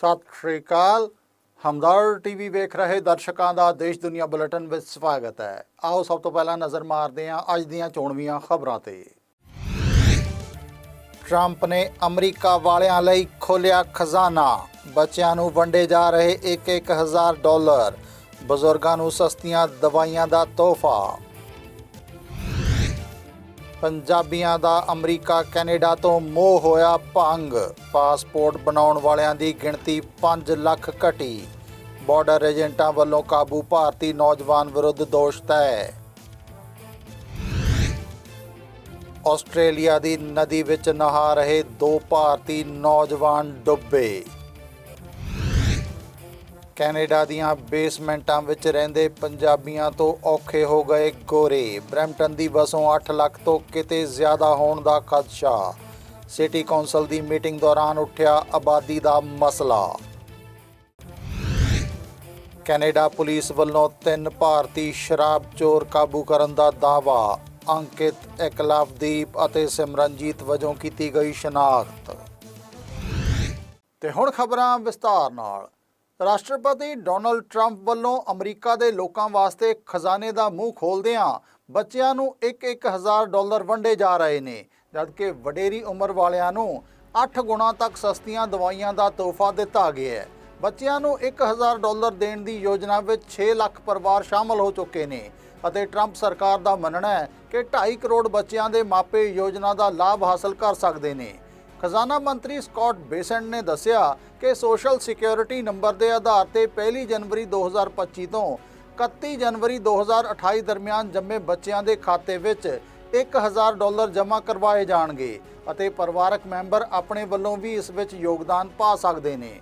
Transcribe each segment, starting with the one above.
ਸਤਿ ਸ਼੍ਰੀ ਅਕਾਲ। ਹਮਦਰ ਟੀਵੀ ਵੇਖ ਰਹੇ ਦਰਸ਼ਕਾਂ ਦਾ ਦੇਸ਼ ਦੁਨੀਆ ਬੁਲੇਟਿਨ ਵਿੱਚ ਸਵਾਗਤ ਹੈ। ਆਓ ਸਭ ਤੋਂ ਪਹਿਲਾਂ ਨਜ਼ਰ ਮਾਰਦੇ ਹਾਂ ਅੱਜ ਦੀਆਂ ਚੋਣਵੀਆਂ ਖਬਰਾਂ ਤੇ। ਟਰੰਪ ਨੇ ਅਮਰੀਕਾ ਵਾਲਿਆਂ ਲਈ ਖੋਲਿਆ ਖਜ਼ਾਨਾ। ਬੱਚਿਆਂ ਨੂੰ ਵੰਡੇ ਜਾ ਰਹੇ 1-1000 ਡਾਲਰ। ਬਜ਼ੁਰਗਾਂ ਨੂੰ ਸਸਤੀਆਂ ਦਵਾਈਆਂ ਦਾ ਤੋਹਫਾ। ਪੰਜਾਬੀਆਂ ਦਾ ਅਮਰੀਕਾ, ਕੈਨੇਡਾ ਤੋਂ ਮੋਹ ਹੋਇਆ ਭੰਗ। ਪਾਸਪੋਰਟ ਬਣਾਉਣ ਵਾਲਿਆਂ ਦੀ ਗਿਣਤੀ 5 ਲੱਖ ਘਟੀ। ਬਾਰਡਰ ਏਜੰਟਾਂ ਵੱਲੋਂ ਕਾਬੂ ਭਾਰਤੀ ਨੌਜਵਾਨ ਵਿਰੁੱਧ ਦੋਸ਼ ਤੈਅ। ਆਸਟ੍ਰੇਲੀਆ ਦੀ ਨਦੀ ਵਿੱਚ ਨਹਾ ਰਹੇ ਦੋ ਭਾਰਤੀ ਨੌਜਵਾਨ ਡੁੱਬੇ। ਕੈਨੇਡਾ ਦੀਆਂ ਬੇਸਮੈਂਟਾਂ ਵਿੱਚ ਰਹਿੰਦੇ ਪੰਜਾਬੀਆਂ ਤੋਂ ਔਖੇ ਹੋ ਗਏ ਗੋਰੇ। ਬਰੈਂਪਟਨ ਦੀ ਵਸੋਂ 8 ਲੱਖ ਤੋਂ ਕਿਤੇ ਜ਼ਿਆਦਾ ਹੋਣ ਦਾ ਖਦਸ਼ਾ। ਸਿਟੀ ਕੌਂਸਲ ਦੀ ਮੀਟਿੰਗ ਦੌਰਾਨ ਉੱਠਿਆ ਆਬਾਦੀ ਦਾ ਮਸਲਾ। ਕੈਨੇਡਾ ਪੁਲਿਸ ਵੱਲੋਂ ਤਿੰਨ ਭਾਰਤੀ ਸ਼ਰਾਬ ਚੋਰ ਕਾਬੂ ਕਰਨ ਦਾ ਦਾਅਵਾ। ਅੰਕਿਤ ਇਕਲਵਦੀਪ ਅਤੇ ਸਿਮਰਨਜੀਤ ਵਜੋਂ ਕੀਤੀ ਗਈ ਸ਼ਨਾਖਤ। ਤੇ ਹੁਣ ਖਬਰਾਂ ਵਿਸਤਾਰ ਨਾਲ। ਰਾਸ਼ਟਰਪਤੀ ਡੋਨਲਡ ਟਰੰਪ ਵੱਲੋਂ ਅਮਰੀਕਾ ਦੇ ਲੋਕਾਂ ਵਾਸਤੇ ਖਜ਼ਾਨੇ ਦਾ ਮੂੰਹ ਖੋਲਦਿਆਂ ਬੱਚਿਆਂ ਨੂੰ 1-1000 ਡਾਲਰ ਵੰਡੇ ਜਾ ਰਹੇ ਨੇ, ਜਦਕਿ ਵਡੇਰੀ ਉਮਰ ਵਾਲਿਆਂ ਨੂੰ 8 ਗੁਣਾ ਤੱਕ ਸਸਤੀਆਂ ਦਵਾਈਆਂ ਦਾ ਤੋਹਫਾ ਦਿੱਤਾ ਗਿਆ ਹੈ। ਬੱਚਿਆਂ ਨੂੰ 1000 ਡਾਲਰ ਦੇਣ ਦੀ ਯੋਜਨਾ ਵਿੱਚ 6 ਲੱਖ ਪਰਿਵਾਰ ਸ਼ਾਮਲ ਹੋ ਚੁੱਕੇ ਨੇ ਅਤੇ ਟਰੰਪ ਸਰਕਾਰ ਦਾ ਮੰਨਣਾ ਹੈ ਕਿ 2.5 ਕਰੋੜ ਬੱਚਿਆਂ ਦੇ ਮਾਪੇ ਯੋਜਨਾ ਦਾ ਲਾਭ ਹਾਸਲ ਕਰ ਸਕਦੇ ਨੇ। ਖਜ਼ਾਨਾ ਮੰਤਰੀ ਸਕਾਟ ਬੇਸੈਂਟ ਨੇ ਦੱਸਿਆ ਕਿ ਸੋਸ਼ਲ ਸਿਕਿਉਰਿਟੀ ਨੰਬਰ ਦੇ ਆਧਾਰ ਤੇ 1 ਜਨਵਰੀ 2025 ਤੋਂ 31 ਜਨਵਰੀ 2028 ਦਰਮਿਆਨ ਜੰਮੇ ਬੱਚਿਆਂ ਦੇ ਖਾਤੇ ਵਿੱਚ 1000 ਡਾਲਰ ਜਮ੍ਹਾਂ ਕਰਵਾਏ ਜਾਣਗੇ ਅਤੇ ਪਰਿਵਾਰਕ ਮੈਂਬਰ ਆਪਣੇ ਵੱਲੋਂ ਵੀ ਇਸ ਵਿੱਚ ਯੋਗਦਾਨ ਪਾ ਸਕਦੇ ਨੇ।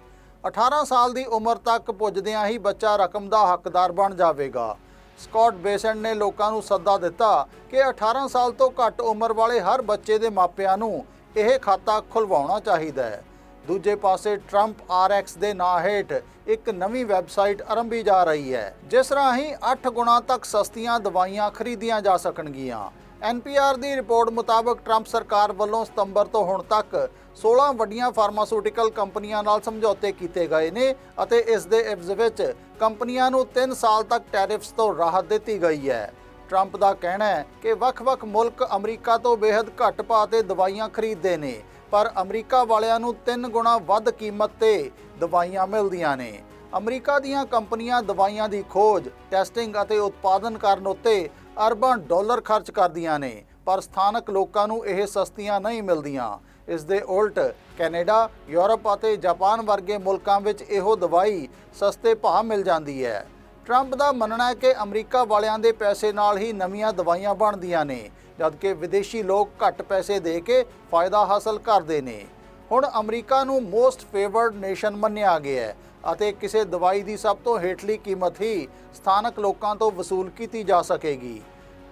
18 ਸਾਲ ਦੀ ਉਮਰ ਤੱਕ ਪੁੱਜਦਿਆਂ ਹੀ ਬੱਚਾ ਰਕਮ ਦਾ ਹੱਕਦਾਰ ਬਣ ਜਾਵੇਗਾ। ਸਕਾਟ ਬੇਸੈਂਟ ਨੇ ਲੋਕਾਂ ਨੂੰ ਸੱਦਾ ਦਿੱਤਾ ਕਿ 18 ਸਾਲ ਤੋਂ ਘੱਟ ਉਮਰ ਵਾਲੇ ਹਰ ਬੱਚੇ ਦੇ ਮਾਪਿਆਂ ਨੂੰ ਇਹ ਖਾਤਾ ਖੁਲਵਾਉਣਾ ਚਾਹੀਦਾ ਹੈ। ਦੂਜੇ ਪਾਸੇ ਟਰੰਪ ਆਰਐਕਸ ਦੇ ਨਾਂ ਹੇਠ ਇੱਕ ਨਵੀਂ ਵੈਬਸਾਈਟ ਆਰੰਭੀ ਜਾ ਰਹੀ ਹੈ, ਜਿਸ ਰਾਹੀਂ 8 ਗੁਣਾ ਤੱਕ ਸਸਤੀਆਂ ਦਵਾਈਆਂ ਖਰੀਦੀਆਂ ਜਾ ਸਕਣਗੀਆਂ। ਐਨਪੀਆਰ ਦੀ ਰਿਪੋਰਟ ਮੁਤਾਬਕ ਟਰੰਪ ਸਰਕਾਰ ਵੱਲੋਂ ਸਤੰਬਰ ਤੋਂ ਹੁਣ ਤੱਕ 16 ਵੱਡੀਆਂ ਫਾਰਮਾਸਿਊਟੀਕਲ ਕੰਪਨੀਆਂ ਨਾਲ ਸਮਝੌਤੇ ਕੀਤੇ ਗਏ ਨੇ ਅਤੇ ਇਸ ਦੇ ਇਵਜ਼ ਵਿੱਚ ਕੰਪਨੀਆਂ ਨੂੰ 3 ਸਾਲ ਤੱਕ ਟੈਰਿਫਸ ਤੋਂ ਰਾਹਤ ਦਿੱਤੀ ਗਈ ਹੈ। ਟਰੰਪ ਦਾ ਕਹਿਣਾ ਹੈ ਕਿ ਵੱਖ-ਵੱਖ ਮੁਲਕ ਅਮਰੀਕਾ ਤੋਂ ਬੇहद ਘੱਟ ਭਾਅ ਤੇ ਦਵਾਈਆਂ ਖਰੀਦਦੇ ਨੇ, ਪਰ ਅਮਰੀਕਾ ਵਾਲਿਆਂ ਨੂੰ 3 ਗੁਣਾ ਵੱਧ ਕੀਮਤ ਤੇ ਦਵਾਈਆਂ ਮਿਲਦੀਆਂ ਨੇ। ਅਮਰੀਕਾ ਦੀਆਂ ਕੰਪਨੀਆਂ ਦਵਾਈਆਂ ਦੀ ਖੋਜ, ਟੈਸਟਿੰਗ ਅਤੇ ਉਤਪਾਦਨ ਕਰਨ ਉੱਤੇ ਅਰਬਾਂ ਡਾਲਰ ਖਰਚ ਕਰਦੀਆਂ ਨੇ, ਪਰ ਸਥਾਨਕ ਲੋਕਾਂ ਨੂੰ ਇਹ ਸਸਤੀਆਂ ਨਹੀਂ ਮਿਲਦੀਆਂ। ਇਸ ਦੇ ਉਲਟ, ਕੈਨੇਡਾ, ਯੂਰਪ ਅਤੇ ਜਾਪਾਨ ਵਰਗੇ ਮੁਲਕਾਂ ਵਿੱਚ ਇਹੋ ਦਵਾਈ ਸਸਤੇ ਭਾਅ ਮਿਲ ਜਾਂਦੀ ਹੈ। ਟਰੰਪ ਦਾ ਮੰਨਣਾ ਹੈ ਕਿ ਅਮਰੀਕਾ ਵਾਲਿਆਂ ਦੇ ਪੈਸੇ ਨਾਲ ਹੀ ਨਵੀਆਂ ਦਵਾਈਆਂ ਬਣਦੀਆਂ ਨੇ, ਜਦਕਿ ਵਿਦੇਸ਼ੀ ਲੋਕ ਘੱਟ ਪੈਸੇ ਦੇ ਕੇ ਫਾਇਦਾ ਹਾਸਲ ਕਰਦੇ ਨੇ। ਹੁਣ ਅਮਰੀਕਾ ਨੂੰ ਮੋਸਟ ਫੇਵਰਡ ਨੇਸ਼ਨ ਮੰਨਿਆ ਗਿਆ ਹੈ ਅਤੇ ਕਿਸੇ ਦਵਾਈ ਦੀ ਸਭ ਤੋਂ ਹੇਠਲੀ ਕੀਮਤ ਹੀ ਸਥਾਨਕ ਲੋਕਾਂ ਤੋਂ ਵਸੂਲ ਕੀਤੀ ਜਾ ਸਕੇਗੀ।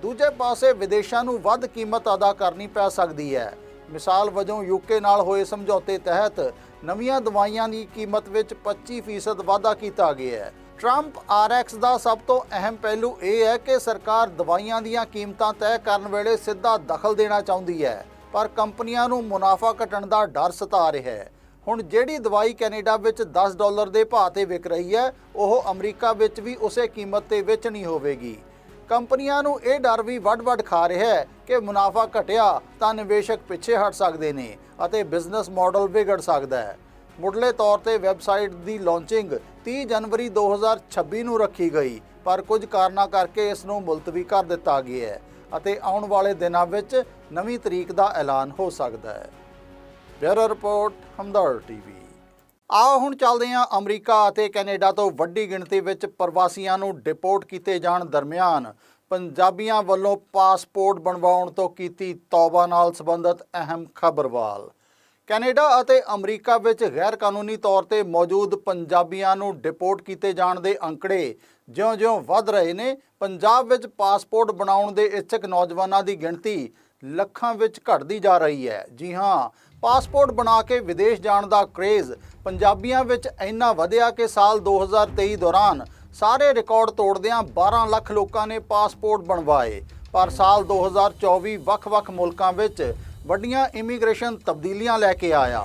ਦੂਜੇ ਪਾਸੇ ਵਿਦੇਸ਼ਾਂ ਨੂੰ ਵੱਧ ਕੀਮਤ ਅਦਾ ਕਰਨੀ ਪੈ ਸਕਦੀ ਹੈ। ਮਿਸਾਲ ਵਜੋਂ ਯੂਕੇ ਨਾਲ ਹੋਏ ਸਮਝੌਤੇ ਤਹਿਤ ਨਵੀਆਂ ਦਵਾਈਆਂ ਦੀ ਕੀਮਤ ਵਿੱਚ 25% ਵਾਧਾ ਕੀਤਾ ਗਿਆ ਹੈ। ਟਰੰਪ ਆਰਐਕਸ ਦਾ ਸਭ ਤੋਂ ਅਹਿਮ ਪਹਿਲੂ ਇਹ ਹੈ ਕਿ ਸਰਕਾਰ ਦਵਾਈਆਂ ਦੀਆਂ ਕੀਮਤਾਂ ਤੈਅ ਕਰਨ ਵੇਲੇ ਸਿੱਧਾ ਦਖਲ ਦੇਣਾ ਚਾਹੁੰਦੀ ਹੈ, ਪਰ ਕੰਪਨੀਆਂ ਨੂੰ ਮੁਨਾਫਾ ਘਟਣ ਦਾ ਡਰ ਸਤਾ ਰਿਹਾ ਹੈ। ਹੁਣ ਜਿਹੜੀ ਦਵਾਈ ਕੈਨੇਡਾ ਵਿੱਚ 10 ਡਾਲਰ ਦੇ ਭਾਅ ਤੇ ਵਿਕ ਰਹੀ ਹੈ, ਉਹ ਅਮਰੀਕਾ ਵਿੱਚ ਵੀ ਉਸੇ ਕੀਮਤ ਤੇ ਵੇਚਣੀ ਹੋਵੇਗੀ। ਕੰਪਨੀਆਂ ਨੂੰ ਇਹ ਡਰ ਵੀ ਵੱਡ-ਵੱਡ ਖਾ ਰਿਹਾ ਹੈ ਕਿ ਮੁਨਾਫਾ ਘਟਿਆ ਤਾਂ ਨਿਵੇਸ਼ਕ ਪਿੱਛੇ ਹਟ ਸਕਦੇ ਨੇ ਅਤੇ ਬਿਜ਼ਨਸ ਮਾਡਲ ਵਿਗੜ ਸਕਦਾ ਹੈ। ਮੁੱਢਲੇ ਤੌਰ ਤੇ ਵੈਬਸਾਈਟ ਦੀ ਲਾਂਚਿੰਗ 30 ਜਨਵਰੀ 2026 ਨੂੰ ਰੱਖੀ ਗਈ, ਪਰ ਕੁਝ ਕਾਰਨਾਂ ਕਰਕੇ ਇਸ ਨੂੰ ਮੁਲਤਵੀ ਕਰ ਦਿੱਤਾ ਗਿਆ ਹੈ ਅਤੇ ਆਉਣ ਵਾਲੇ ਦਿਨਾਂ ਵਿੱਚ ਨਵੀਂ ਤਰੀਕ ਦਾ ਐਲਾਨ ਹੋ ਸਕਦਾ ਹੈ। Bureau report Hamdard TV. ਆਓ ਹੁਣ ਚੱਲਦੇ ਹਾਂ ਅਮਰੀਕਾ ਅਤੇ ਕੈਨੇਡਾ ਤੋਂ ਵੱਡੀ ਗਿਣਤੀ ਵਿੱਚ ਪ੍ਰਵਾਸੀਆਂ ਨੂੰ ਡਿਪੋਰਟ ਕੀਤੇ ਜਾਣ ਦਰਮਿਆਨ। ਪੰਜਾਬੀਆਂ ਵੱਲੋਂ ਪਾਸਪੋਰਟ ਬਣਵਾਉਣ ਤੋਂ ਕੀਤੀ ਤੌਬਾ ਨਾਲ ਸੰਬੰਧਿਤ ਅਹਿਮ ਖਬਰਵਾਲ। ਕੈਨੇਡਾ ਅਤੇ ਅਮਰੀਕਾ ਵਿੱਚ ਗੈਰ ਕਾਨੂੰਨੀ ਤੌਰ ਤੇ ਮੌਜੂਦ ਪੰਜਾਬੀਆਂ ਨੂੰ ਡਿਪੋਰਟ ਕੀਤੇ ਜਾਣ ਦੇ ਅੰਕੜੇ ਜਿਉਂ-ਜਿਉਂ ਵੱਧ ਰਹੇ ਨੇ, ਪੰਜਾਬ ਵਿੱਚ ਪਾਸਪੋਰਟ ਬਣਾਉਣ ਦੇ ਇੱਛਕ ਨੌਜਵਾਨਾਂ ਦੀ ਗਿਣਤੀ ਲੱਖਾਂ ਵਿੱਚ ਘਟਦੀ ਜਾ ਰਹੀ ਹੈ। ਜੀ ਹਾਂ, ਪਾਸਪੋਰਟ ਬਣਾ ਕੇ ਵਿਦੇਸ਼ ਜਾਣ ਦਾ ਕ੍ਰੇਜ਼ ਪੰਜਾਬੀਆਂ ਵਿੱਚ ਇੰਨਾ ਵਧਿਆ ਕਿ ਸਾਲ 2023 ਦੌਰਾਨ ਸਾਰੇ ਰਿਕਾਰਡ ਤੋੜਦਿਆਂ 12 ਲੱਖ ਲੋਕਾਂ ਨੇ ਪਾਸਪੋਰਟ ਬਣਵਾਏ। ਪਰ ਸਾਲ 2024 ਵੱਖ-ਵੱਖ ਮੁਲਕਾਂ ਵਿੱਚ ਵੱਡੀਆਂ ਇਮੀਗ੍ਰੇਸ਼ਨ ਤਬਦੀਲੀਆਂ ਲੈ ਕੇ ਆਇਆ।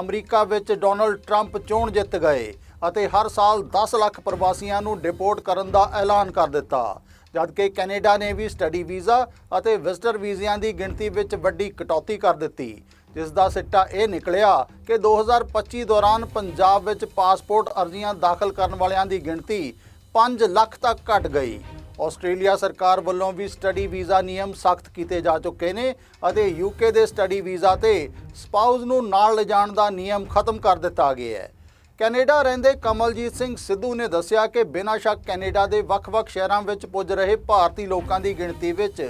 ਅਮਰੀਕਾ ਵਿੱਚ ਡੋਨਲਡ ਟਰੰਪ ਚੋਣ ਜਿੱਤ ਗਏ ਅਤੇ ਹਰ ਸਾਲ 10 ਲੱਖ ਪ੍ਰਵਾਸੀਆਂ ਨੂੰ ਡਿਪੋਰਟ ਕਰਨ ਦਾ ਐਲਾਨ ਕਰ ਦਿੱਤਾ। ਜਦਕਿ ਕੈਨੇਡਾ ਨੇ ਵੀ ਸਟੱਡੀ ਵੀਜ਼ਾ ਅਤੇ ਵਿਜ਼ਟਰ ਵੀਜ਼ਿਆਂ ਦੀ ਗਿਣਤੀ ਵਿੱਚ ਵੱਡੀ ਕਟੌਤੀ ਕਰ ਦਿੱਤੀ, ਜਿਸ ਦਾ ਸਿੱਟਾ ਇਹ ਨਿਕਲਿਆ ਕਿ 2025 ਦੌਰਾਨ ਪੰਜਾਬ ਵਿੱਚ ਪਾਸਪੋਰਟ ਅਰਜ਼ੀਆਂ ਦਾਖਲ ਕਰਨ ਵਾਲਿਆਂ ਦੀ ਗਿਣਤੀ 5 ਲੱਖ ਤੱਕ ਘਟ ਗਈ। ਆਸਟ੍ਰੇਲੀਆ ਸਰਕਾਰ ਵੱਲੋਂ ਵੀ ਸਟੱਡੀ ਵੀਜ਼ਾ ਨਿਯਮ ਸਖਤ ਕੀਤੇ ਜਾ ਚੁੱਕੇ ਨੇ ਅਤੇ ਯੂਕੇ ਦੇ ਸਟੱਡੀ ਵੀਜ਼ਾ ਤੇ ਸਪਾਊਸ ਨੂੰ ਨਾਲ ਲਿਜਾਣ ਦਾ ਨਿਯਮ ਖਤਮ ਕਰ ਦਿੱਤਾ ਗਿਆ ਹੈ। ਕੈਨੇਡਾ ਰਹਿੰਦੇ ਕਮਲਜੀਤ ਸਿੰਘ ਸਿੱਧੂ ਨੇ ਦੱਸਿਆ ਕਿ ਬਿਨਾਂ ਸ਼ੱਕ ਕੈਨੇਡਾ ਦੇ ਵੱਖ-ਵੱਖ ਸ਼ਹਿਰਾਂ ਵਿੱਚ ਪੁੱਜ ਰਹੇ ਭਾਰਤੀ ਲੋਕਾਂ ਦੀ ਗਿਣਤੀ ਵਿੱਚ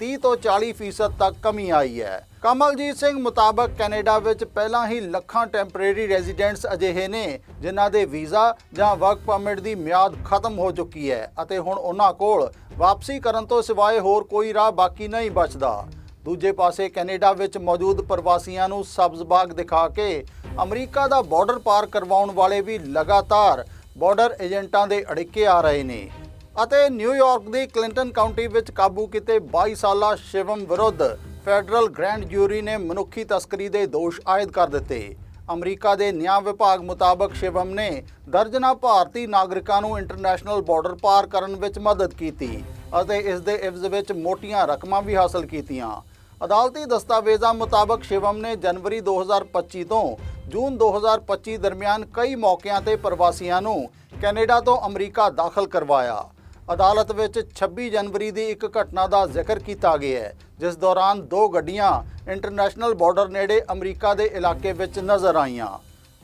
30 ਤੋਂ 40% ਫੀਸਦ ਤੱਕ ਕਮੀ ਆਈ ਹੈ। ਕਮਲਜੀਤ ਸਿੰਘ ਮੁਤਾਬਕ ਕੈਨੇਡਾ ਵਿੱਚ ਪਹਿਲਾਂ ਹੀ ਲੱਖਾਂ ਟੈਂਪਰੇਰੀ ਰੈਜ਼ੀਡੈਂਟਸ ਅਜਿਹੇ ਨੇ, ਜਿਨ੍ਹਾਂ ਦੇ ਵੀਜ਼ਾ ਜਾਂ ਵਰਕ ਪਰਮਿਟ ਦੀ ਮਿਆਦ ਖਤਮ ਹੋ ਚੁੱਕੀ ਹੈ ਅਤੇ ਹੁਣ ਉਹਨਾਂ ਕੋਲ ਵਾਪਸੀ ਕਰਨ ਤੋਂ ਸਿਵਾਏ ਹੋਰ ਕੋਈ ਰਾਹ ਬਾਕੀ ਨਹੀਂ ਬਚਦਾ। ਦੂਜੇ ਪਾਸੇ ਕੈਨੇਡਾ ਵਿੱਚ ਮੌਜੂਦ ਪ੍ਰਵਾਸੀਆਂ ਨੂੰ ਸਬਜ਼ ਬਾਗ ਦਿਖਾ ਕੇ ਅਮਰੀਕਾ ਦਾ ਬਾਰਡਰ ਪਾਰ ਕਰਵਾਉਣ ਵਾਲੇ ਵੀ ਲਗਾਤਾਰ ਬਾਰਡਰ ਏਜੰਟਾਂ ਦੇ ਅੜਿੱਕੇ ਆ ਰਹੇ ਨੇ। ਅਤੇ ਨਿਊਯਾਰਕ ਦੀ ਕਲਿੰਟਨ ਕਾਉਂਟੀ ਵਿੱਚ ਕਾਬੂ ਕੀਤੇ 22 ਸਾਲਾ ਸ਼ਿਵਮ ਵਿਰੁੱਧ ਫੈਡਰਲ ਗ੍ਰੈਂਡ ਜੂਰੀ ਨੇ ਮਨੁੱਖੀ ਤਸਕਰੀ ਦੇ ਦੋਸ਼ ਆਇਦ ਕਰ ਦਿੱਤੇ। ਅਮਰੀਕਾ ਦੇ ਨਿਆਂ ਵਿਭਾਗ ਮੁਤਾਬਕ ਸ਼ਿਵਮ ਨੇ ਦਰਜਨਾ ਭਾਰਤੀ ਨਾਗਰਿਕਾਂ ਨੂੰ ਇੰਟਰਨੈਸ਼ਨਲ ਬਾਰਡਰ ਪਾਰ ਕਰਨ ਵਿੱਚ ਮਦਦ ਕੀਤੀ ਅਤੇ ਇਸ ਦੇ ਇਵਜ਼ ਵਿੱਚ ਮੋਟੀਆਂ ਰਕਮਾਂ ਵੀ ਹਾਸਲ ਕੀਤੀਆਂ। ਅਦਾਲਤੀ ਦਸਤਾਵੇਜ਼ਾਂ ਮੁਤਾਬਕ ਸ਼ਿਵਮ ਨੇ ਜਨਵਰੀ 2025 ਤੋਂ ਜੂਨ 2025 ਦਰਮਿਆਨ ਕਈ ਮੌਕਿਆਂ ਤੇ ਪ੍ਰਵਾਸੀਆਂ ਨੂੰ ਕੈਨੇਡਾ ਤੋਂ ਅਮਰੀਕਾ ਦਾਖਲ ਕਰਵਾਇਆ। ਅਦਾਲਤ ਵਿੱਚ 26 ਜਨਵਰੀ ਦੀ ਇੱਕ ਘਟਨਾ ਦਾ ਜ਼ਿਕਰ ਕੀਤਾ ਗਿਆ ਹੈ, ਜਿਸ ਦੌਰਾਨ ਦੋ ਗੱਡੀਆਂ ਇੰਟਰਨੈਸ਼ਨਲ ਬਾਰਡਰ ਨੇੜੇ ਅਮਰੀਕਾ ਦੇ ਇਲਾਕੇ ਵਿੱਚ ਨਜ਼ਰ ਆਈਆਂ।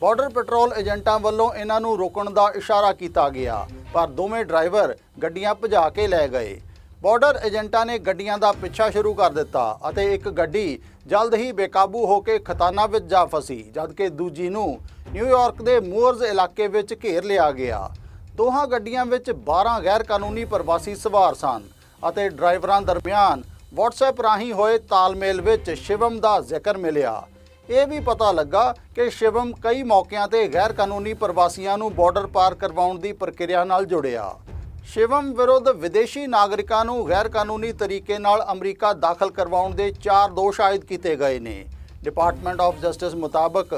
ਬਾਰਡਰ ਪੈਟਰੋਲ ਏਜੰਟਾਂ ਵੱਲੋਂ ਇਹਨਾਂ ਨੂੰ ਰੋਕਣ ਦਾ ਇਸ਼ਾਰਾ ਕੀਤਾ ਗਿਆ, ਪਰ ਦੋਵੇਂ ਡਰਾਈਵਰ ਗੱਡੀਆਂ ਭਜਾ ਕੇ ਲੈ ਗਏ। ਬਾਰਡਰ ਏਜੰਟਾਂ ਨੇ ਗੱਡੀਆਂ ਦਾ ਪਿੱਛਾ ਸ਼ੁਰੂ ਕਰ ਦਿੱਤਾ ਅਤੇ ਇੱਕ ਗੱਡੀ ਜਲਦ ਹੀ ਬੇਕਾਬੂ ਹੋ ਕੇ ਖਤਾਨਾ ਵਿੱਚ ਜਾ ਫਸੀ, ਜਦਕਿ ਦੂਜੀ ਨੂੰ ਨਿਊਯਾਰਕ ਦੇ ਮੂਅਰਜ਼ ਇਲਾਕੇ ਵਿੱਚ ਘੇਰ ਲਿਆ ਗਿਆ। ਦੋਹਾਂ ਗੱਡੀਆਂ ਵਿੱਚ 12 ਗੈਰ ਕਾਨੂੰਨੀ ਪ੍ਰਵਾਸੀ ਸਵਾਰ ਸਨ ਅਤੇ ਡਰਾਈਵਰਾਂ ਦਰਮਿਆਨ WhatsApp ਰਾਹੀਂ ਹੋਏ ਤਾਲਮੇਲ ਵਿੱਚ ਸ਼ਿਵਮ ਦਾ ਜ਼ਿਕਰ ਮਿਲਿਆ। ਇਹ ਵੀ ਪਤਾ ਲੱਗਾ ਕਿ ਸ਼ਿਵਮ ਕਈ ਮੌਕਿਆਂ ਤੇ ਗੈਰ ਕਾਨੂੰਨੀ ਪ੍ਰਵਾਸੀਆਂ ਨੂੰ ਬਾਰਡਰ ਪਾਰ ਕਰਵਾਉਣ ਦੀ ਪ੍ਰਕਿਰਿਆ ਨਾਲ ਜੁੜਿਆ। ਸ਼ਿਵਮ ਵਿਰੁੱਧ ਵਿਦੇਸ਼ੀ ਨਾਗਰਿਕਾਂ ਨੂੰ ਗੈਰ ਕਾਨੂੰਨੀ ਤਰੀਕੇ ਨਾਲ ਅਮਰੀਕਾ ਦਾਖਲ ਕਰਵਾਉਣ ਦੇ ਚਾਰ ਦੋਸ਼ ਆਇਦ ਕੀਤੇ ਗਏ ਨੇ। ਡਿਪਾਰਟਮੈਂਟ ਆਫ ਜਸਟਿਸ ਮੁਤਾਬਕ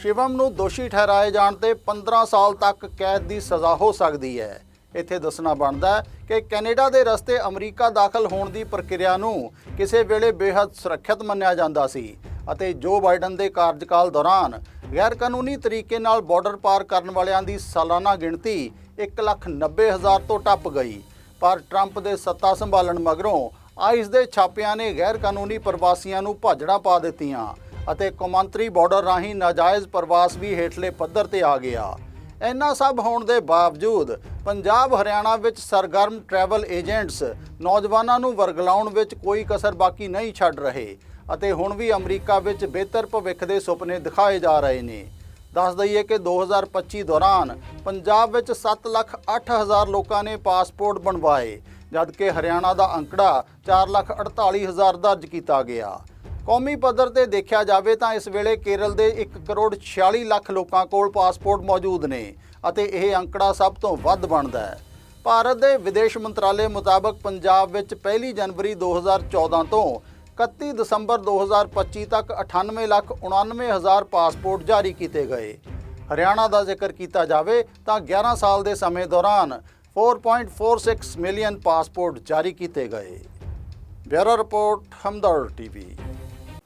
ਸ਼ਿਵਮ ਨੂੰ ਦੋਸ਼ੀ ਠਹਿਰਾਏ ਜਾਣ ਤੇ 15 ਸਾਲ ਤੱਕ ਕੈਦ ਦੀ ਸਜ਼ਾ ਹੋ ਸਕਦੀ ਹੈ। ਇੱਥੇ ਦੱਸਣਾ ਬਣਦਾ ਹੈ ਕਿ ਕੈਨੇਡਾ ਦੇ ਰਸਤੇ ਅਮਰੀਕਾ ਦਾਖਲ ਹੋਣ ਦੀ ਪ੍ਰਕਿਰਿਆ ਨੂੰ ਕਿਸੇ ਵੇਲੇ ਬੇहद ਸੁਰੱਖਿਅਤ ਮੰਨਿਆ ਜਾਂਦਾ ਸੀ ਅਤੇ ਜੋ ਬਾਈਡਨ ਦੇ ਕਾਰਜਕਾਲ ਦੌਰਾਨ ਗੈਰ ਕਾਨੂੰਨੀ ਤਰੀਕੇ ਨਾਲ ਬਾਰਡਰ ਪਾਰ ਕਰਨ ਵਾਲਿਆਂ ਦੀ ਸਾਲਾਨਾ ਗਿਣਤੀ 1,90,000 ਤੋਂ ਟੱਪ ਗਈ। ਪਰ ਟਰੰਪ ਦੇ ਸੱਤਾ ਸੰਭਾਲਣ ਮਗਰੋਂ ਆਈਸ ਦੇ ਛਾਪਿਆਂ ਨੇ ਗੈਰ ਕਾਨੂੰਨੀ ਪ੍ਰਵਾਸੀਆਂ ਨੂੰ ਭਾਜੜਾ ਪਾ ਦਿੱਤੀਆਂ। ਅਤੇ ਕੌਮਾਂਤਰੀ ਬਾਰਡਰ ਰਾਹੀਂ ਨਾਜਾਇਜ਼ ਪ੍ਰਵਾਸ ਵੀ ਹੇਠਲੇ ਪੱਧਰ ਤੇ ਆ ਗਿਆ। ਇੰਨਾ ਸਭ ਹੋਣ ਦੇ ਬਾਵਜੂਦ ਪੰਜਾਬ ਹਰਿਆਣਾ ਵਿੱਚ ਸਰਗਰਮ ਟਰੈਵਲ ਏਜੰਟਸ ਨੌਜਵਾਨਾਂ ਨੂੰ ਵਰਗਲਾਉਣ ਵਿੱਚ ਕੋਈ ਕਸਰ ਬਾਕੀ ਨਹੀਂ ਛੱਡ ਰਹੇ ਅਤੇ ਹੁਣ ਵੀ ਅਮਰੀਕਾ ਵਿੱਚ ਬਿਹਤਰ ਭਵਿੱਖ ਦੇ ਸੁਪਨੇ ਦਿਖਾਏ ਜਾ ਰਹੇ ਨੇ। ਦੱਸ ਦਈਏ ਕਿ 2025 ਦੌਰਾਨ ਪੰਜਾਬ ਵਿੱਚ 7 ਲੱਖ 8 ਹਜ਼ਾਰ ਲੋਕਾਂ ਨੇ ਪਾਸਪੋਰਟ ਬਣਵਾਏ, ਜਦਕਿ ਹਰਿਆਣਾ ਦਾ ਅੰਕੜਾ 4 ਲੱਖ 48 ਹਜ਼ਾਰ ਦਰਜ ਕੀਤਾ ਗਿਆ। ਕੌਮੀ ਪੱਧਰ ਤੇ ਦੇਖਿਆ ਜਾਵੇ ਤਾਂ ਇਸ ਵੇਲੇ ਕੇਰਲ ਦੇ 1 ਕਰੋੜ 46 ਲੱਖ ਲੋਕਾਂ ਕੋਲ ਪਾਸਪੋਰਟ ਮੌਜੂਦ ਨੇ ਅਤੇ ਇਹ ਅੰਕੜਾ ਸਭ ਤੋਂ ਵੱਧ ਬਣਦਾ ਹੈ। ਭਾਰਤ ਦੇ ਵਿਦੇਸ਼ ਮੰਤਰਾਲੇ ਮੁਤਾਬਕ ਪੰਜਾਬ ਵਿੱਚ 1 ਜਨਵਰੀ 2014 ਤੋਂ 31 ਦਸੰਬਰ 2025 ਤੱਕ 98 ਲੱਖ 99 ਹਜ਼ਾਰ ਪਾਸਪੋਰਟ ਜਾਰੀ ਕੀਤੇ ਗਏ। ਹਰਿਆਣਾ ਦਾ ਜ਼ਿਕਰ ਕੀਤਾ ਜਾਵੇ ਤਾਂ 11 ਸਾਲ ਦੇ ਸਮੇਂ ਦੌਰਾਨ 4.46 ਮਿਲੀਅਨ ਪਾਸਪੋਰਟ ਜਾਰੀ ਕੀਤੇ ਗਏ। Bureau report Hamdard TV.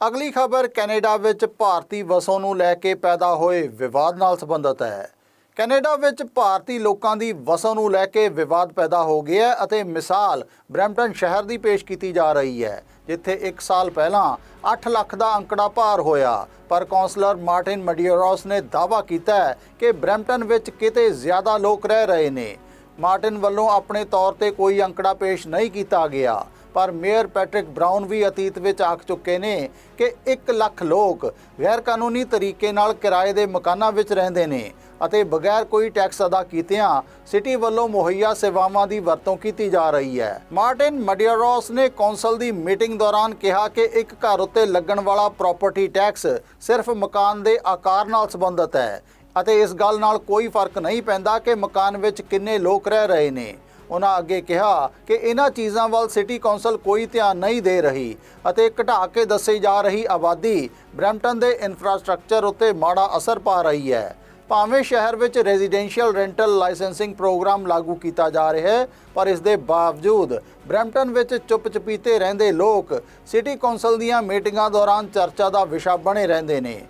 ਅਗਲੀ ਖਬਰ ਕੈਨੇਡਾ ਵਿੱਚ ਭਾਰਤੀ ਵਸੋਂ ਨੂੰ ਲੈ ਕੇ ਪੈਦਾ ਹੋਏ ਵਿਵਾਦ ਨਾਲ ਸੰਬੰਧਿਤ ਹੈ। ਕੈਨੇਡਾ ਵਿੱਚ ਭਾਰਤੀ ਲੋਕਾਂ ਦੀ ਵਸੋਂ ਨੂੰ ਲੈ ਕੇ ਵਿਵਾਦ ਪੈਦਾ ਹੋ ਗਿਆ ਹੈ ਅਤੇ ਮਿਸਾਲ ਬਰੈਂਪਟਨ ਸ਼ਹਿਰ ਦੀ ਪੇਸ਼ ਕੀਤੀ ਜਾ ਰਹੀ ਹੈ, ਜਿੱਥੇ 1 ਸਾਲ ਪਹਿਲਾਂ 8 ਲੱਖ ਦਾ ਅੰਕੜਾ ਭਾਰ ਹੋਇਆ। ਪਰ ਕੌਂਸਲਰ ਮਾਰਟਿਨ ਮਡੀਓਰੋਸ ਨੇ ਦਾਅਵਾ ਕੀਤਾ ਕਿ ਬਰੈਂਪਟਨ ਵਿੱਚ ਕਿਤੇ ਜ਼ਿਆਦਾ ਲੋਕ ਰਹਿ ਰਹੇ ਨੇ। ਮਾਰਟਿਨ ਵੱਲੋਂ ਆਪਣੇ ਤੌਰ ਤੇ ਕੋਈ ਅੰਕੜਾ ਪੇਸ਼ ਨਹੀਂ ਕੀਤਾ ਗਿਆ। ਪਰ ਮੇਅਰ ਪੈਟ੍ਰਿਕ ਬ੍ਰਾਊਨ ਵੀ ਅਤੀਤ ਵਿੱਚ ਆਖ ਚੁੱਕੇ ਨੇ ਕਿ 1 ਲੱਖ ਲੋਕ ਗੈਰ ਕਾਨੂੰਨੀ ਤਰੀਕੇ ਨਾਲ ਕਿਰਾਏ ਦੇ ਮਕਾਨਾਂ ਵਿੱਚ ਰਹਿੰਦੇ ਨੇ ਅਤੇ ਬਗੈਰ ਕੋਈ ਟੈਕਸ ਅਦਾ ਕੀਤਿਆਂ ਸਿਟੀ ਵੱਲੋਂ ਮੁਹੱਈਆ ਸੇਵਾਵਾਂ ਦੀ ਵਰਤੋਂ ਕੀਤੀ ਜਾ ਰਹੀ ਹੈ। ਮਾਰਟਿਨ ਮਡੀਆਰੋਸ ਨੇ ਕੌਂਸਲ ਦੀ ਮੀਟਿੰਗ ਦੌਰਾਨ ਕਿਹਾ ਕਿ ਇੱਕ ਘਰ ਉੱਤੇ ਲੱਗਣ ਵਾਲਾ ਪ੍ਰਾਪਰਟੀ ਟੈਕਸ ਸਿਰਫ ਮਕਾਨ ਦੇ ਆਕਾਰ ਨਾਲ ਸੰਬੰਧਿਤ ਹੈ ਅਤੇ ਇਸ ਗੱਲ ਨਾਲ ਕੋਈ ਫ਼ਰਕ ਨਹੀਂ ਪੈਂਦਾ ਕਿ ਮਕਾਨ ਵਿੱਚ ਕਿੰਨੇ ਲੋਕ ਰਹਿ ਰਹੇ ਨੇ। ਉਹਨਾਂ ਅੱਗੇ ਕਿਹਾ ਕਿ ਇਹਨਾਂ ਚੀਜ਼ਾਂ ਵੱਲ ਸਿਟੀ ਕੌਂਸਲ ਕੋਈ ਧਿਆਨ ਨਹੀਂ ਦੇ ਰਹੀ ਅਤੇ ਘਟਾ ਕੇ ਦੱਸੀ ਜਾ ਰਹੀ ਆਬਾਦੀ ਬਰੈਂਪਟਨ ਦੇ ਇਨਫਰਾਸਟ੍ਰਕਚਰ ਉੱਤੇ ਮਾੜਾ ਅਸਰ ਪਾ ਰਹੀ ਹੈ। ਭਾਵੇਂ ਸ਼ਹਿਰ ਵਿੱਚ ਰੈਜ਼ੀਡੈਂਸ਼ੀਅਲ ਰੈਂਟਲ ਲਾਇਸੈਂਸਿੰਗ ਪ੍ਰੋਗਰਾਮ ਲਾਗੂ ਕੀਤਾ ਜਾ ਰਿਹਾ ਹੈ, ਪਰ ਇਸ ਦੇ ਬਾਵਜੂਦ ਬਰੈਂਪਟਨ ਵਿੱਚ ਚੁੱਪ-ਚਪੀਤੇ ਰਹਿੰਦੇ ਲੋਕ ਸਿਟੀ ਕੌਂਸਲ ਦੀਆਂ ਮੀਟਿੰਗਾਂ ਦੌਰਾਨ ਚਰਚਾ ਦਾ ਵਿਸ਼ਾ ਬਣੇ ਰਹਿੰਦੇ ਨੇ।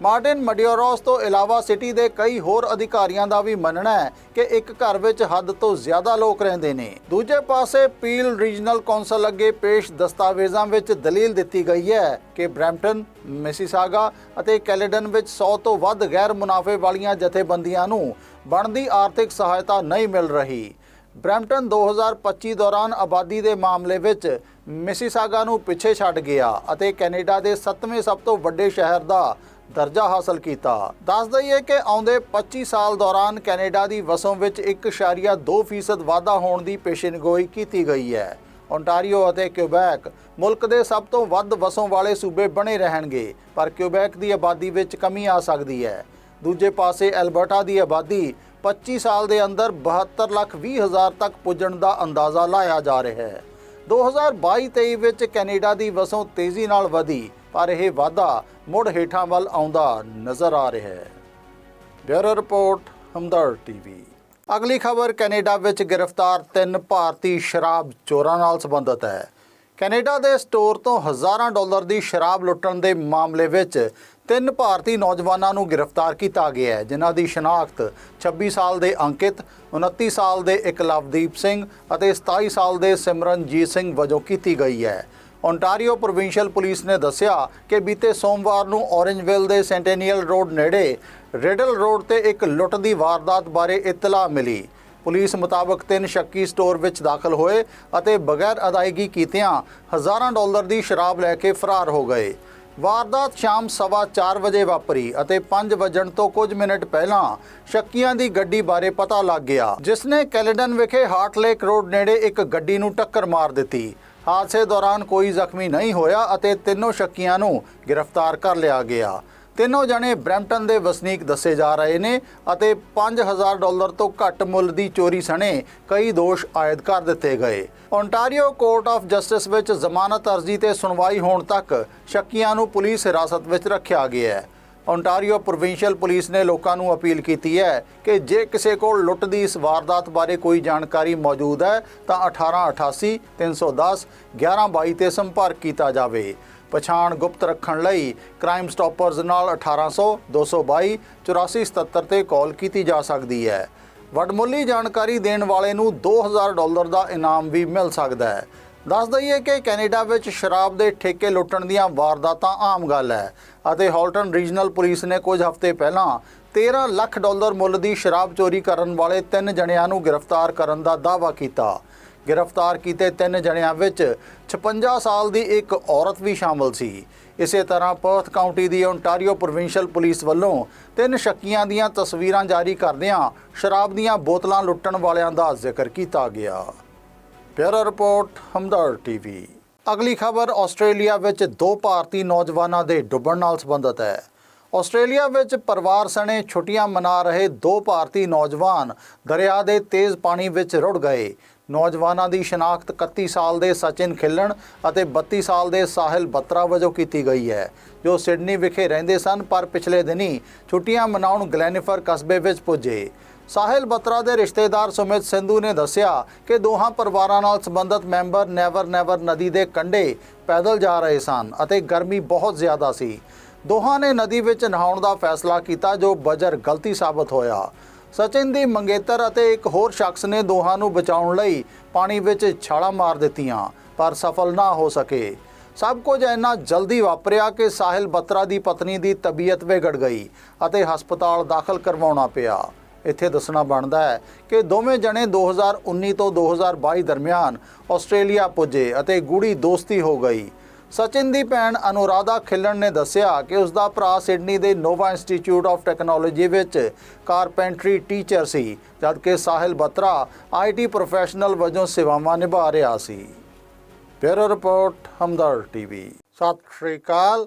ਮਾਰਟਿਨ ਮਡੀਓਰੋਸ ਤੋਂ ਇਲਾਵਾ ਸਿਟੀ ਦੇ ਕਈ ਹੋਰ ਅਧਿਕਾਰੀਆਂ ਦਾ ਵੀ ਮੰਨਣਾ ਹੈ ਕਿ ਇੱਕ ਘਰ ਵਿੱਚ ਹੱਦ ਤੋਂ ਜ਼ਿਆਦਾ ਲੋਕ ਰਹਿੰਦੇ ਨੇ। ਦੂਜੇ ਪਾਸੇ ਪੀਲ ਰੀਜਨਲ ਕੌਂਸਲ ਅੱਗੇ ਪੇਸ਼ ਦਸਤਾਵੇਜ਼ਾਂ ਵਿੱਚ ਦਲੀਲ ਦਿੱਤੀ ਗਈ ਹੈ ਕਿ ਬਰੈਂਪਟਨ, ਮਿਸੀਸਾਗਾ ਅਤੇ ਕੈਲੇਡਨ ਵਿੱਚ 100 ਤੋਂ ਵੱਧ ਗੈਰ ਮੁਨਾਫੇ ਵਾਲੀਆਂ ਜਥੇਬੰਦੀਆਂ ਨੂੰ ਬਣਦੀ ਆਰਥਿਕ ਸਹਾਇਤਾ ਨਹੀਂ ਮਿਲ ਰਹੀ। ਬਰੈਂਪਟਨ 2025 ਦੌਰਾਨ ਆਬਾਦੀ ਦੇ ਮਾਮਲੇ ਵਿੱਚ ਮਿਸੀਸਾਗਾ ਨੂੰ ਪਿੱਛੇ ਛੱਡ ਗਿਆ ਅਤੇ ਕੈਨੇਡਾ ਦੇ 7ਵੇਂ ਸਭ ਤੋਂ ਵੱਡੇ ਸ਼ਹਿਰ ਦਾ ਦਰਜਾ ਹਾਸਲ ਕੀਤਾ। ਦੱਸ ਦਈਏ ਕਿ ਆਉਂਦੇ 25 ਸਾਲ ਦੌਰਾਨ ਕੈਨੇਡਾ ਦੀ ਵਸੋਂ ਵਿੱਚ 1.2% ਵਾਧਾ ਹੋਣ ਦੀ ਪੇਸ਼ੇਨਗੋਈ ਕੀਤੀ ਗਈ ਹੈ। ਓਨਟਾਰੀਓ ਅਤੇ ਕਿਊਬੈਕ ਮੁਲਕ ਦੇ ਸਭ ਤੋਂ ਵੱਧ ਵਸੋਂ ਵਾਲੇ ਸੂਬੇ ਬਣੇ ਰਹਿਣਗੇ, ਪਰ ਕਿਊਬੈਕ ਦੀ ਆਬਾਦੀ ਵਿੱਚ ਕਮੀ ਆ ਸਕਦੀ ਹੈ। ਦੂਜੇ ਪਾਸੇ ਐਲਬਰਟਾ ਦੀ ਆਬਾਦੀ 25 ਸਾਲ ਦੇ ਅੰਦਰ 72 ਲੱਖ 20 ਹਜ਼ਾਰ ਤੱਕ ਪੁੱਜਣ ਦਾ ਅੰਦਾਜ਼ਾ ਲਾਇਆ ਜਾ ਰਿਹਾ ਹੈ। 2022-23 ਵਿੱਚ ਕੈਨੇਡਾ ਦੀ ਵਸੋਂ ਤੇਜ਼ੀ ਨਾਲ ਵਧੀ ਪਰ ਇਹ ਵਾਧਾ ਮੁੜ ਹੇਠਾਂ ਵੱਲ ਆਉਂਦਾ ਨਜ਼ਰ ਆ ਰਿਹਾ ਹੈ। Bureau report Hamdard TV. ਅਗਲੀ ਖਬਰ, ਕੈਨੇਡਾ ਵਿੱਚ ਗ੍ਰਿਫਤਾਰ ਤਿੰਨ ਭਾਰਤੀ ਸ਼ਰਾਬ ਚੋਰਾਂ ਨਾਲ ਸੰਬੰਧਿਤ ਹੈ। ਕੈਨੇਡਾ ਦੇ ਸਟੋਰ ਤੋਂ ਹਜ਼ਾਰਾਂ ਡਾਲਰ ਦੀ ਸ਼ਰਾਬ ਲੁੱਟਣ ਦੇ ਮਾਮਲੇ ਵਿੱਚ ਤਿੰਨ ਭਾਰਤੀ ਨੌਜਵਾਨਾਂ ਨੂੰ ਗ੍ਰਿਫਤਾਰ ਕੀਤਾ ਗਿਆ ਹੈ, ਜਿਨ੍ਹਾਂ ਦੀ ਸ਼ਨਾਖਤ 26 ਸਾਲ ਦੇ ਅੰਕਿਤ 29 ਸਾਲ ਦੇ ਇਕਲਵਦੀਪ ਸਿੰਘ ਅਤੇ 27 ਸਾਲ ਦੇ ਸਿਮਰਨਜੀਤ ਸਿੰਘ ਵਜੋਂ ਕੀਤੀ ਗਈ ਹੈ। ਓਨਟਾਰੀਓ ਪ੍ਰੋਵਿੰਸ਼ੀਅਲ ਪੁਲਿਸ ਨੇ ਦੱਸਿਆ ਕਿ ਬੀਤੇ ਸੋਮਵਾਰ ਨੂੰ ਔਰੇਂਜਵਿਲ ਦੇ ਸੈਂਟੇਨੀਅਲ ਰੋਡ ਨੇੜੇ ਰਿਡਲ ਰੋਡ ਤੇ ਇੱਕ ਲੁੱਟ ਦੀ ਵਾਰਦਾਤ ਬਾਰੇ ਇਤਲਾਹ ਮਿਲੀ। ਪੁਲਿਸ ਮੁਤਾਬਕ ਤਿੰਨ ਸ਼ੱਕੀ ਸਟੋਰ ਵਿੱਚ ਦਾਖਲ ਹੋਏ ਅਤੇ ਬਗੈਰ ਅਦਾਇਗੀ ਕੀਤਿਆਂ ਹਜ਼ਾਰਾਂ ਡਾਲਰ ਦੀ ਸ਼ਰਾਬ ਲੈ ਕੇ ਫਰਾਰ ਹੋ ਗਏ। ਵਾਰਦਾਤ ਸ਼ਾਮ ਸਵਾ ਚਾਰ ਵਜੇ ਵਾਪਰੀ ਅਤੇ 5 ਵਜਣ ਤੋਂ ਕੁਝ ਮਿੰਟ ਪਹਿਲਾਂ ਸ਼ੱਕੀਆਂ ਦੀ ਗੱਡੀ ਬਾਰੇ ਪਤਾ ਲੱਗ ਗਿਆ, ਜਿਸ ਨੇ ਕੈਲੇਡਨ ਵਿਖੇ ਹਾਰਟਲੇਕ ਰੋਡ ਨੇੜੇ ਇੱਕ ਗੱਡੀ ਨੂੰ ਟੱਕਰ ਮਾਰ ਦਿੱਤੀ। ਹਾਦਸੇ ਦੌਰਾਨ ਕੋਈ ਜ਼ਖਮੀ ਨਹੀਂ ਹੋਇਆ ਅਤੇ ਤਿੰਨੋਂ ਸ਼ੱਕੀਆਂ ਨੂੰ ਗ੍ਰਿਫਤਾਰ ਕਰ ਲਿਆ ਗਿਆ। ਤਿੰਨੋਂ ਜਣੇ ਬਰੈਂਪਟਨ ਦੇ ਵਸਨੀਕ ਦੱਸੇ ਜਾ ਰਹੇ ਨੇ ਅਤੇ 5000 ਡਾਲਰ ਤੋਂ ਘੱਟ ਮੁੱਲ ਦੀ ਚੋਰੀ ਸਣੇ ਕਈ ਦੋਸ਼ ਆਇਦ ਕਰ ਦਿੱਤੇ ਗਏ। ਓਨਟਾਰੀਓ ਕੋਰਟ ਆਫ ਜਸਟਿਸ ਵਿੱਚ ਜ਼ਮਾਨਤ ਅਰਜ਼ੀ ਤੇ ਸੁਣਵਾਈ ਹੋਣ ਤੱਕ ਸ਼ੱਕੀਆਂ ਨੂੰ ਪੁਲਿਸ ਹਿਰਾਸਤ ਵਿੱਚ ਰੱਖਿਆ ਗਿਆ ਹੈ। ਓਨਟਾਰੀਓ ਪ੍ਰੋਵਿੰਸ਼ੀਅਲ ਪੁਲਿਸ ਨੇ ਲੋਕਾਂ ਨੂੰ ਅਪੀਲ ਕੀਤੀ ਹੈ ਕਿ ਜੇ ਕਿਸੇ ਕੋਲ ਲੁੱਟ ਦੀ ਇਸ ਵਾਰਦਾਤ ਬਾਰੇ ਕੋਈ ਜਾਣਕਾਰੀ ਮੌਜੂਦ ਹੈ, ਤਾਂ 1888 310 1122 ਤੇ ਸੰਪਰਕ ਕੀਤਾ ਜਾਵੇ। ਪਛਾਣ ਗੁਪਤ ਰੱਖਣ ਲਈ ਕ੍ਰਾਈਮ ਸਟਾਪਰਜ਼ ਨਾਲ 1800 222 8477 ਤੇ ਕਾਲ ਕੀਤੀ ਜਾ ਸਕਦੀ ਹੈ। ਵਡਮੁੱਲੀ ਜਾਣਕਾਰੀ ਦੇਣ ਵਾਲੇ ਨੂੰ 2000 ਡਾਲਰ ਦਾ ਇਨਾਮ ਵੀ ਮਿਲ ਸਕਦਾ ਹੈ। ਦੱਸ ਦਈਏ ਕਿ ਕੈਨੇਡਾ ਵਿੱਚ ਸ਼ਰਾਬ ਦੇ ਠੇਕੇ ਲੁੱਟਣ ਦੀਆਂ ਵਾਰਦਾਤਾਂ ਆਮ ਗੱਲ ਹੈ ਅਤੇ ਹਾਲਟਨ ਰੀਜਨਲ ਪੁਲਿਸ ਨੇ ਕੁਝ ਹਫ਼ਤੇ ਪਹਿਲਾਂ 13 ਲੱਖ ਡਾਲਰ ਮੁੱਲ ਦੀ ਸ਼ਰਾਬ ਚੋਰੀ ਕਰਨ ਵਾਲੇ ਤਿੰਨ ਜਣਿਆਂ ਨੂੰ ਗ੍ਰਿਫਤਾਰ ਕਰਨ ਦਾ ਦਾਅਵਾ ਕੀਤਾ। ਗ੍ਰਿਫਤਾਰ ਕੀਤੇ ਤਿੰਨ ਜਣਿਆਂ ਵਿੱਚ 56 ਸਾਲ ਦੀ ਇੱਕ ਔਰਤ ਵੀ ਸ਼ਾਮਲ ਸੀ। ਇਸੇ ਤਰ੍ਹਾਂ ਪਰਥ ਕਾਉਂਟੀ ਦੀ ਓਨਟਾਰੀਓ ਪ੍ਰੋਵਿੰਸ਼ੀਅਲ ਪੁਲਿਸ ਵੱਲੋਂ ਤਿੰਨ ਸ਼ੱਕੀਆਂ ਦੀਆਂ ਤਸਵੀਰਾਂ ਜਾਰੀ ਕਰਦਿਆਂ ਸ਼ਰਾਬ ਦੀਆਂ ਬੋਤਲਾਂ ਲੁੱਟਣ ਵਾਲਿਆਂ ਦਾ ਜ਼ਿਕਰ ਕੀਤਾ ਗਿਆ। Bureau report Hamdard TV. ਅਗਲੀ ਖਬਰ ਆਸਟ੍ਰੇਲੀਆ ਵਿੱਚ ਦੋ ਭਾਰਤੀ ਨੌਜਵਾਨਾਂ ਦੇ ਡੁੱਬਣ ਨਾਲ ਸੰਬੰਧਿਤ ਹੈ। ਆਸਟ੍ਰੇਲੀਆ ਵਿੱਚ ਪਰਿਵਾਰ ਸਣੇ ਛੁੱਟੀਆਂ ਮਨਾ ਰਹੇ ਦੋ ਭਾਰਤੀ ਨੌਜਵਾਨ ਦਰਿਆ ਦੇ ਤੇਜ਼ ਪਾਣੀ ਵਿੱਚ ਰੁੜ ਗਏ। ਨੌਜਵਾਨਾਂ ਦੀ ਸ਼ਨਾਖਤ 31 ਸਾਲ ਦੇ ਸਚਿਨ ਖਿੱਲਣ ਅਤੇ 32 ਸਾਲ ਦੇ ਸਾਹਿਲ ਬੱਤਰਾ ਵਜੋਂ ਕੀਤੀ ਗਈ ਹੈ, ਜੋ ਸਿਡਨੀ ਵਿਖੇ ਰਹਿੰਦੇ ਸਨ, ਪਰ ਪਿਛਲੇ ਦਿਨੀ ਛੁੱਟੀਆਂ ਮਨਾਉਣ ਗਲੈਨੀਫਰ ਕਸਬੇ ਵਿੱਚ ਪੁੱਜੇ। ਸਾਹਿਲ ਬੱਤਰਾ ਦੇ ਰਿਸ਼ਤੇਦਾਰ ਸੁਮਿਤ ਸਿੰਧੂ ਨੇ ਦੱਸਿਆ ਕਿ ਦੋਹਾਂ ਪਰਿਵਾਰਾਂ ਨਾਲ ਸੰਬੰਧਿਤ ਮੈਂਬਰ ਨੈਵਰ ਨੈਵਰ ਨਦੀ ਦੇ ਕੰਢੇ ਪੈਦਲ ਜਾ ਰਹੇ ਸਨ ਅਤੇ ਗਰਮੀ ਬਹੁਤ ਜ਼ਿਆਦਾ ਸੀ। ਦੋਹਾਂ ਨੇ ਨਦੀ ਵਿੱਚ ਨਹਾਉਣ ਦਾ ਫੈਸਲਾ ਕੀਤਾ ਜੋ ਬਜਰ ਗਲਤੀ ਸਾਬਤ ਹੋਇਆ। ਸਚਿਨ ਦੀ ਮੰਗੇਤਰ ਅਤੇ ਇੱਕ ਹੋਰ ਸ਼ਖਸ ਨੇ ਦੋਹਾਂ ਨੂੰ ਬਚਾਉਣ ਲਈ ਪਾਣੀ ਵਿੱਚ ਛਾਲਾਂ ਮਾਰ ਦਿੱਤੀਆਂ, ਪਰ ਸਫਲ ਨਾ ਹੋ ਸਕੇ। ਸਭ ਕੁਝ ਇੰਨਾ ਜਲਦੀ ਵਾਪਰਿਆ ਕਿ ਸਾਹਿਲ ਬੱਤਰਾ ਦੀ ਪਤਨੀ ਦੀ ਤਬੀਅਤ ਵਿਗੜ ਗਈ ਅਤੇ ਹਸਪਤਾਲ ਦਾਖਲ ਕਰਵਾਉਣਾ ਪਿਆ। ਇੱਥੇ ਦੱਸਣਾ ਬਣਦਾ ਹੈ ਕਿ ਦੋਵੇਂ ਜਣੇ 2019 ਤੋਂ 2022 ਦਰਮਿਆਨ ਆਸਟ੍ਰੇਲੀਆ ਪੁੱਜੇ ਅਤੇ ਗੂੜੀ ਦੋਸਤੀ ਹੋ ਗਈ। ਸਚਿਨ ਦੀ ਭੈਣ ਅਨੁਰਾਧਾ ਖਿਲਣ ਨੇ ਦੱਸਿਆ ਕਿ ਉਸ ਦਾ ਭਰਾ ਸਿਡਨੀ ਦੇ ਨੋਵਾ ਇੰਸਟੀਚਿਊਟ ਆਫ ਟੈਕਨੋਲੋਜੀ ਵਿੱਚ ਕਾਰਪੈਂਟਰੀ ਟੀਚਰ ਸੀ, ਜਦਕਿ ਸਾਹਿਲ ਬੱਤਰਾ ਆਈਟੀ ਪ੍ਰੋਫੈਸ਼ਨਲ ਵਜੋਂ ਸੇਵਾਵਾਂ ਨਿਭਾ ਰਿਹਾ ਸੀ। Bureau report Hamdard TV. Sat Sri Akal.